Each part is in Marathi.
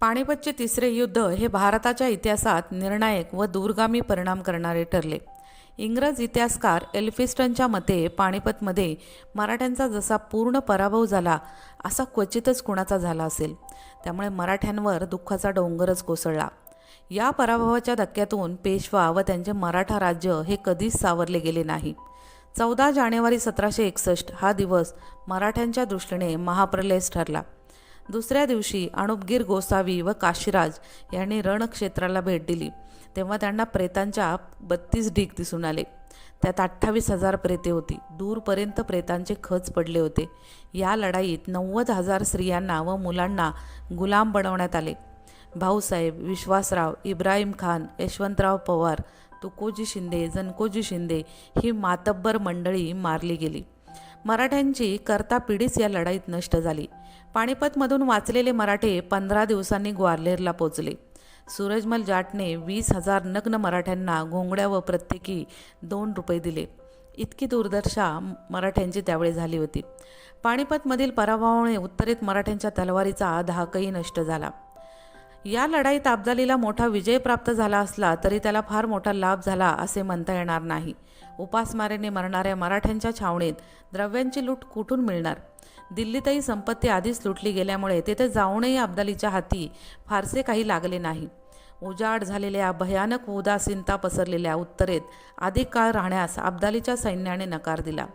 पाणिपतचे तिसरे युद्ध हे भारताच्या इतिहासात निर्णायक व दूरगामी परिणाम करणारे ठरले. इंग्रज इतिहासकार एल्फिस्टनच्या मते पानिपतमध्ये मराठ्यांचा जसा पूर्ण पराभव झाला असा क्वचितच कुणाचा झाला असेल. त्यामुळे मराठ्यांवर दुःखाचा डोंगरच कोसळला. या पराभवाच्या धक्क्यातून पेशवा व त्यांचे मराठा राज्य हे कधीच सावरले गेले नाही. चौदा जानेवारी सतराशे एकसष्ट हा दिवस मराठ्यांच्या दृष्टीने महाप्रलयच ठरला. दुसऱ्या दिवशी अणुपगीर गोसावी व काशीराज यांनी रणक्षेत्राला भेट दिली. तेव्हा त्यांना प्रेतांच्या बत्तीस ढीक दिसून आले. त्यात अठ्ठावीस हजार प्रेते होती. दूरपर्यंत प्रेतांचे खच पडले होते. या लढाईत नव्वद हजार स्त्रियांना व मुलांना गुलाम बनवण्यात आले. भाऊसाहेब विश्वासराव इब्राहिम खान यशवंतराव पवार तुकोजी शिंदे जनकोजी शिंदे ही मातब्बर मंडळी मारली गेली. मराठ्यांची करता पिढीच या लढाईत नष्ट झाली. पानिपतमधून वाचलेले मराठे पंधरा दिवसांनी ग्वाल्हेरला पोचले. सूरजमल जाटने वीस हजार नग्न मराठ्यांना घोंगड्या व प्रत्येकी दोन रुपये दिले. इतकी दुर्दशा मराठ्यांची त्यावेळी झाली होती. पानिपतमधील पराभवामुळे उत्तरेत मराठ्यांच्या तलवारीचा धाकही नष्ट झाला. या लढाईत अब्दालीला मोठा विजय प्राप्त झाला असला तरी त्याला फार मोठा लाभ झाला असे म्हणता येणार नाही. उपासमारेने मरणाऱ्या मराठ्यांच्या छावणीत द्रव्यांची लूट कुठून मिळणार? दिल्लीतही संपत्ती आधीच लुटली गेल्यामुळे तेथे जाऊनही अब्दालीच्या हाती फारसे काही लागले नाही. उजाड झालेल्या भयानक उदासीनता पसरलेल्या उत्तरेत अधिक काळ राहण्यास अब्दालीच्या सैन्याने नकार दिला.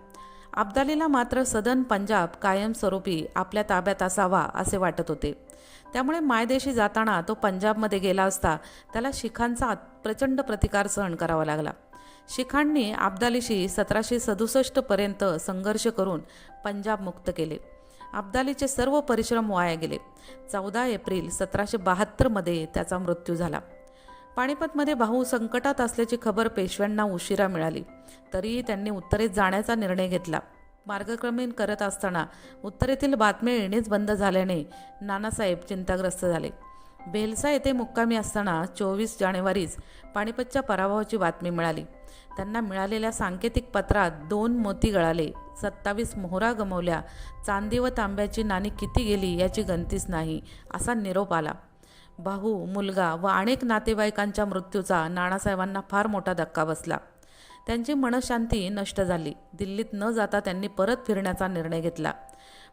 अब्दालीला मात्र सदन पंजाब कायमस्वरूपी आपल्या ताब्यात असावा असे वाटत होते. त्यामुळे मायदेशी जाताना तो पंजाबमध्ये गेला असता त्याला शिखांचा प्रचंड प्रतिकार सहन करावा लागला. शिखांनी अब्दालीशी सतराशे सदुसष्टपर्यंत संघर्ष करून पंजाब मुक्त केले. अब्दालीचे सर्व परिश्रम वाया गेले. चौदा एप्रिल सतराशे बहात्तरमध्ये त्याचा मृत्यू झाला. पाणिपतमध्ये भाऊ संकटात असल्याची खबर पेशव्यांना उशिरा मिळाली. तरीही त्यांनी उत्तरेत जाण्याचा निर्णय घेतला. मार्गक्रमण करत असताना उत्तरेतील बातम्या येणेच बंद झाल्याने नानासाहेब चिंताग्रस्त झाले. बेलसा येथे मुक्कामी असताना चोवीस जानेवारीच पानिपतच्या पराभवाची बातमी मिळाली. त्यांना मिळालेल्या सांकेतिक पत्रात दोन मोती गळाले. सत्तावीस मोहरा गमवल्या. चांदी व तांब्याची नाणी किती गेली याची गंतीच नाही असा निरोप आला. भाऊ मुलगा व अनेक नातेवाईकांच्या मृत्यूचा नानासाहेबांना फार मोठा धक्का बसला. त्यांची मनशांती नष्ट झाली. दिल्लीत न जाता त्यांनी परत फिरण्याचा निर्णय घेतला.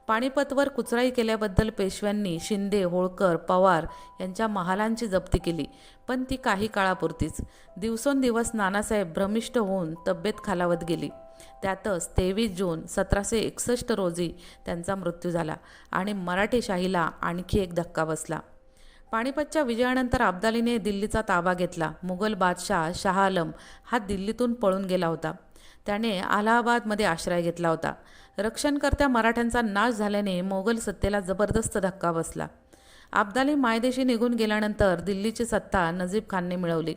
पानिपतवर कुचराई केल्याबद्दल पेशव्यांनी शिंदे होळकर पवार यांच्या महालांची जप्ती केली पण ती काही काळापुरतीच. दिवसोंदिवस नानासाहेब भ्रमिष्ट होऊन तब्येत खालावत गेली. त्यातच तेवीस जून सतराशे एकसष्ट रोजी त्यांचा मृत्यू झाला आणि मराठेशाहीला आणखी एक धक्का बसला. पानिपतच्या विजयानंतर अब्दालीने दिल्लीचा ताबा घेतला. मुघल बादशाह शाह आलम हा दिल्लीतून पळून गेला होता. त्याने अलाहाबादमध्ये आश्रय घेतला होता. रक्षणकर्त्या मराठ्यांचा नाश झाल्याने मोगल सत्तेला जबरदस्त धक्का बसला. अब्दाली मायदेशी निघून गेल्यानंतर दिल्लीची सत्ता नजीब खानने मिळवली.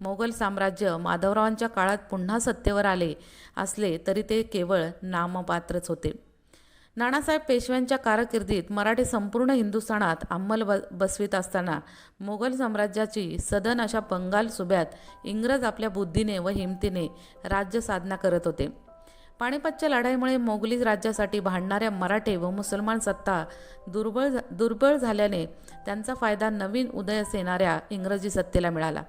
मोगल साम्राज्य माधवरावांच्या काळात पुन्हा सत्तेवर आले असले तरी ते केवळ नामपात्रच होते. नानासाहेब पेशव्यांच्या कारकिर्दीत मराठी संपूर्ण हिंदुस्थानात अंमल ब बसवीत असताना मोगल साम्राज्याची सदन अशा बंगाल सुब्यात इंग्रज आपल्या बुद्धीने व हिमतीने राज्य साधना करत होते. पानिपतच्या लढाईमुळे मोगली राज्यासाठी भांडणाऱ्या मराठे व मुसलमान सत्ता दुर्बळ दुर्बळ झाल्याने त्यांचा फायदा नवीन उदयास येणाऱ्या इंग्रजी सत्तेला मिळाला.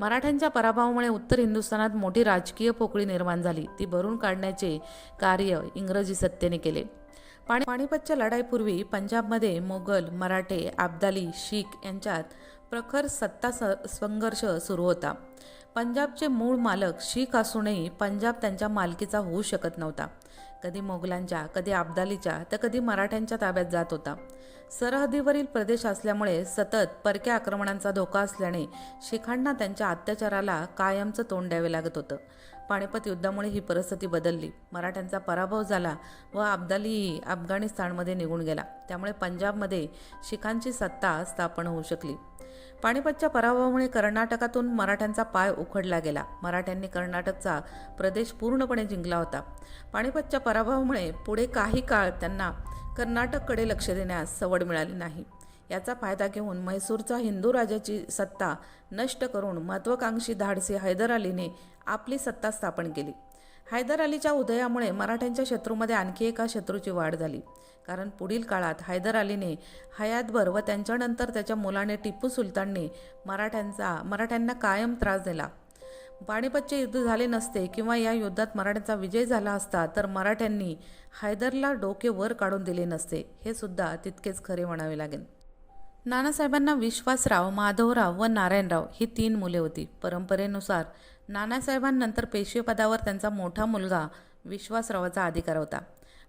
मराठ्यांच्या पराभवामुळे उत्तर हिंदुस्थानात मोठी राजकीय पोकळी निर्माण झाली. ती भरून काढण्याचे कार्य इंग्रजी सत्तेने केले. पाणी पाणीपतच्या लढाईपूर्वी पंजाबमध्ये मोगल मराठे अब्दाली शीख यांच्यात प्रखर सत्ता संघर्ष सुरू होता. पंजाबचे मूळ मालक शीख असूनही पंजाब त्यांच्या मालकीचा होऊ शकत नव्हता. कधी मोगलांच्या कधी अब्दालीच्या तर कधी मराठ्यांच्या ताब्यात जात होता. सरहद्दीवरील प्रदेश असल्यामुळे सतत परक्या आक्रमणांचा धोका असल्याने शिखांना त्यांच्या अत्याचाराला कायमचं तोंड द्यावे लागत होतं. पानिपत युद्धामुळे ही परिस्थिती बदलली. मराठ्यांचा पराभव झाला व अब्दालीही अफगाणिस्तानमध्ये निघून गेला. त्यामुळे पंजाबमध्ये शिखांची सत्ता स्थापन होऊ शकली. पानिपतच्या पराभवामुळे कर्नाटकातून मराठ्यांचा पाय उखडला गेला. मराठ्यांनी कर्नाटकचा प्रदेश पूर्णपणे जिंकला होता. पानिपतच्या पराभवामुळे पुढे काही काळ त्यांना कर्नाटककडे लक्ष देण्यास सवड मिळाली नाही. याचा फायदा घेऊन म्हैसूरचा हिंदू राजाची सत्ता नष्ट करून महत्त्वाकांक्षी धाडसी हैदर अलीने आपली सत्ता स्थापन केली. हैदर अलीच्या उदयामुळे मराठ्यांच्या शत्रूमध्ये आणखी एका शत्रूची वाढ झाली. कारण पुढील काळात हैदर अलीने हयातभर व त्यांच्यानंतर त्याच्या मुलाने टिपू सुलतानने मराठ्यांचा मराठ्यांना कायम त्रास दिला. पाणीपतचे युद्ध झाले नसते किंवा या युद्धात मराठ्यांचा विजय झाला असता तर मराठ्यांनी हैदरला डोके वर काढून दिले नसते हे सुद्धा तितकेच खरे म्हणावे लागेल. नानासाहेबांना विश्वासराव माधवराव व नारायणराव ही तीन मुले होती. परंपरेनुसार नानासाहेबांनंतर पेशवेपदावर त्यांचा मोठा मुलगा विश्वासरावाचा अधिकार होता.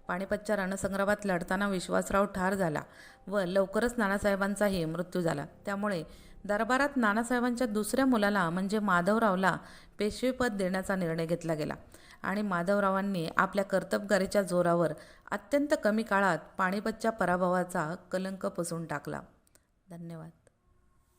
पाणीपतच्या रणसंग्रामात लढताना विश्वासराव ठार झाला व लवकरच नानासाहेबांचाही मृत्यू झाला. त्यामुळे दरबारात नानासाहेबांच्या दुसऱ्या मुलाला म्हणजे माधवरावला पेशवेपद देण्याचा निर्णय घेतला गेला आणि माधवरावांनी आपल्या कर्तबगारीच्या जोरावर अत्यंत कमी काळात पाणीपतच्या पराभवाचा कलंक पुसून टाकला. धन्यवाद.